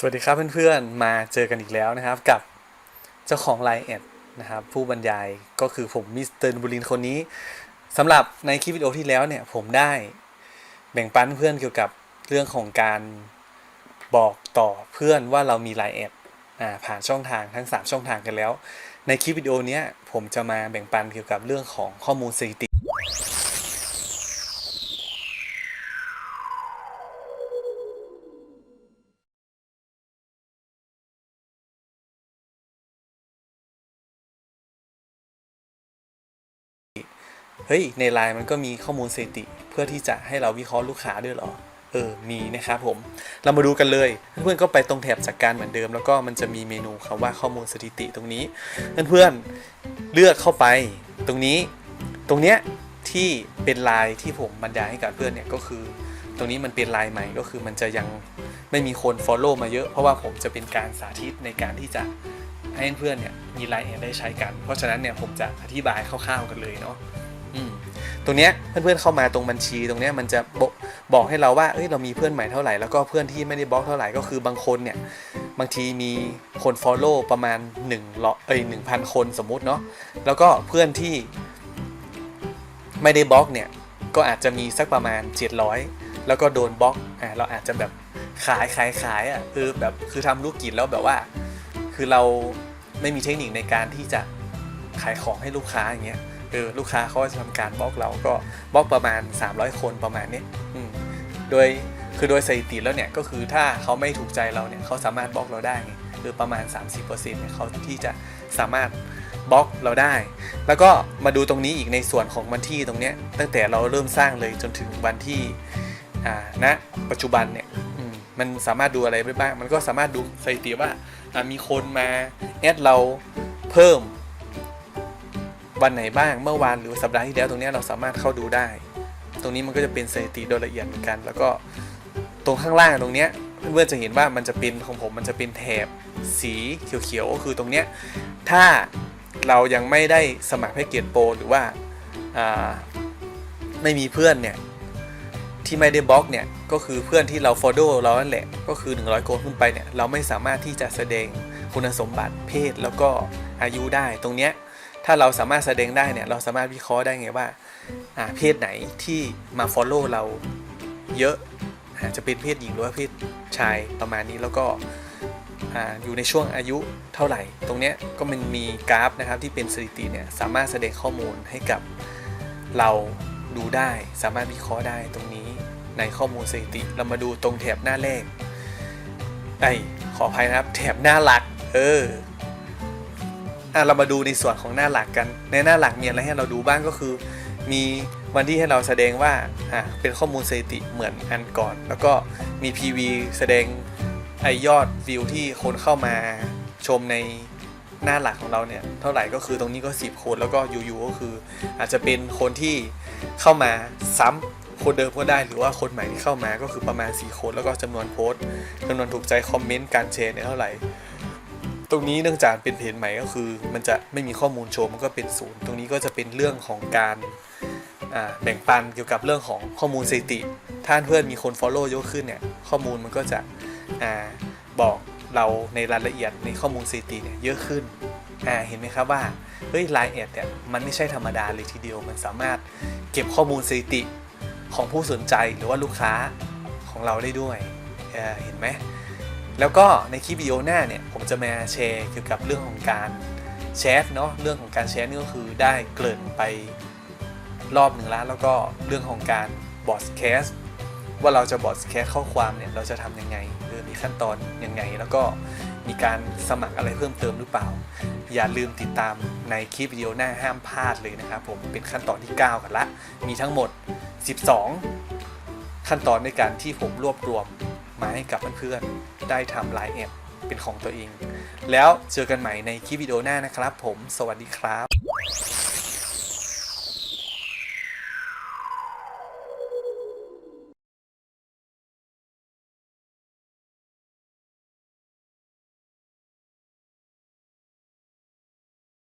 สวัสดีครับเพื่อนๆ มาเจอกันอีกแล้วนะครับกับเจ้าของไลน์แอดนะครับผู้บรรยายก็คือผมมิสเตอร์บุรินคนนี้สำหรับในคลิปวิดีโอที่แล้วเนี่ยผมได้แบ่งปันเพื่อนเกี่ยวกับเรื่องของการบอกต่อเพื่อนว่าเรามีไลน์แอดผ่านช่องทางทั้ง 3 ช่องทางกันแล้ว ในคลิปวิดีโอนี้ผมจะมาแบ่งปันเกี่ยวกับเรื่องของข้อมูลสถิติ เฮ้ยในไลน์มันก็มีข้อมูลสถิติ เพื่อที่จะให้เราวิเคราะห์ลูกค้าด้วยหรอเออ มีนะครับผม เรามาดูกันเลย เพื่อนๆ ก็ไปตรงแถบจัดกการเหมือนเดิม แล้วก็มันจะมีเมนูคำว่าข้อมูลสถิติตรงนี้ เพื่อนๆ เลือกเข้าไป ตรงนี้ ตรงเนี้ยที่เป็นไลน์ที่ผมบรรยายให้กับเพื่อนเนี่ยก็คือ ตรงนี้มันเป็นไลน์ใหม่ก็คือมันจะยังไม่มีคน Follow มาเยอะ เพราะว่าผมจะเป็นการสาธิตในการที่จะให้เพื่อนเนี่ยมีไลน์แอดได้ใช้กัน เพราะฉะนั้นเนี่ยผมจะอธิบายคร่าวๆกันเลยเนาะ ตรงเนี้ยเพื่อนๆเข้ามาตรงบัญชีตรงเนี้ยมันจะบอกบอกให้เราว่าเอ้ยเรามีเพื่อนใหม่เท่าไหร่แล้วก็เพื่อนที่ไม่ได้บล็อกเท่าไหร่ก็คือบางคนเนี่ยบางทีมีคน Follow ประมาณ1ล้อเอ้ยหนึ่งพันคนสมมุติเนาะแล้วก็เพื่อนที่ไม่ได้บล็อกเนี่ยก็อาจจะมีสักประมาณ 700 แล้วก็โดนบล็อกอ่าเราอาจจะแบบขายขายขายอะคือแบบคือทำธุรกิจแล้วแบบว่า คือเราไม่มีเทคนิคในการที่จะขายของให้ลูกค้าอย่างเงี้ย เออลูกค้าเขาจะทำการบล็อกเราก็บล็อกประมาณ 300 คนประมาณนี้โดยคือโดยสถิติแล้วเนี่ยก็คือถ้าเขาไม่ถูกใจเราเนี่ยเขาสามารถบล็อกเราได้คือประมาณ 30%เนี่ยเขาที่จะสามารถบล็อกเราได้ แล้วก็มาดูตรงนี้อีกในส่วนของวันที่ตรงเนี้ยตั้งแต่เราเริ่มสร้างเลยจนถึงวันที่อ่าณปัจจุบันเนี่ยมันสามารถดูอะไรได้บ้าง มันก็สามารถดูสถิติว่ามีคนมาแอดเราเพิ่ม วันไหนบ้างเมื่อวานหรือสัปดาห์ที่แล้วตรงนี้เราสามารถเข้าดูได้ ตรงนี้มันก็จะเป็นสถิติโดยละเอียดเหมือนกัน แล้วก็ตรงข้างล่างตรงนี้เพื่อนๆจะเห็นว่ามันจะเป็นของผมมันจะเป็นแถบสีเขียวๆก็คือตรงเนี้ยถ้าเรายังไม่ได้สมัครแพ็กเกจโปรหรือว่าาไม่มีเพื่อนเนี่ยที่ไม่ได้บล็อกเนี่ยก็คือเพื่อนที่เรา follow เรานั่นแหละก็คือ 100โกนขึ้นไปเนี่ยเราไม่สามารถที่จะแสดงคุณสมบัติเพศแล้วก็อายุได้ตรงเนี้ย ถ้าเราสามารถแสดงได้เนี่ย เราสามารถวิเคราะห์ได้ไงว่าเพศไหนที่มา Follow เราเยอะอาจจะเป็นเพศหญิงหรือว่าเพศชายประมาณนี้แล้วก็ออยู่ในช่วงอายุเท่าไหร่ ตรงเนี้ยก็มันมีกราฟนะครับที่เป็นสถิติเนี่ยสามารถแสดงข้อมูลให้กับเราดูได้ สามารถวิเคราะห์ได้ตรงนี้ในข้อมูลสถิติ เรามาดูตรงแถบหน้าแรกไอยขออภัยนะครับ แถบหน้าหลัก เออ อะเรามาดูในส่วนของหน้าหลักกัน ในหน้าหลักมีอะไรให้เราดูบ้างก็คือ มีวันที่ให้เราแสดงว่าอะเป็นข้อมูลสถิติเหมือนอันก่อน แล้วก็มี PV แสดงไอยอดวิวที่คนเข้ามาชมในหน้าหลักของเราเนี่ยเท่าไหร่ก็คือตรงนี้ก็ 10 คนแล้วก็ยูๆก็คือ อาจจะเป็นคนที่เข้ามาซ้ำคนเดิมก็ได้หรือว่าคนใหม่ที่เข้ามาก็คือประมาณ 4 คน แล้วก็จำนวนโพสต์จำนวนถูกใจคอมเมนต์การแชร์เนี่ยเท่าไหร่ ตรงนี้เนื่องจากเป็นเพจใหม่ก็คือ มันจะไม่มีข้อมูลโชว์มันก็เป็นศูนย์ตรงนี้ก็จะเป็นเรื่องของการแบ่งปันเกี่ยวกับเรื่องของข้อมูลสถิติ ถ้าเพื่อนมีคน Follow เยอะขึ้นเนี่ยข้อมูลมันก็จะอบอกเราในรายละเอียดในข้อมูลสถิติเนี่ยเยอะขึ้นเห็นไหมครับว่าเฮ้ยไลน์แอดเนี่ยมันไม่ใช่ธรรมดาเลยทีเดียวมันสามารถเก็บข้อมูลสถิติของผู้สนใจหรือว่าลูกค้าของเราได้ด้วยเห็นไหม แล้วก็ในคลิปวิดีโอหน้าเนี่ยผมจะมาแชร์เกี่ยวกับเรื่องของการแชทเนาะเรื่องของการแชทนี่ก็คือได้เกริ่นไปรอบหนึ่งแล้วแล้วก็เรื่องของการบอสแคสว่าเราจะบอสแคสข้อความเนี่ยเราจะทำยังไงหรือมีขั้นตอนยังไง แล้วก็มีการสมัครอะไรเพิ่มเติมหรือเปล่า อย่าลืมติดตามในคลิปวิดีโอหน้าห้ามพลาดเลยนะครับผมเป็นขั้นตอนที่ 9 กันละ มีทั้งหมด 12 ขั้นตอนในการที่ผมรวบรวม มาให้กับเพื่อนๆ ได้ทำไลน์แอปเป็นของตัวเอง แล้วเจอกันใหม่ในคลิปวิดีโอหน้านะครับผม สวัสดีครับ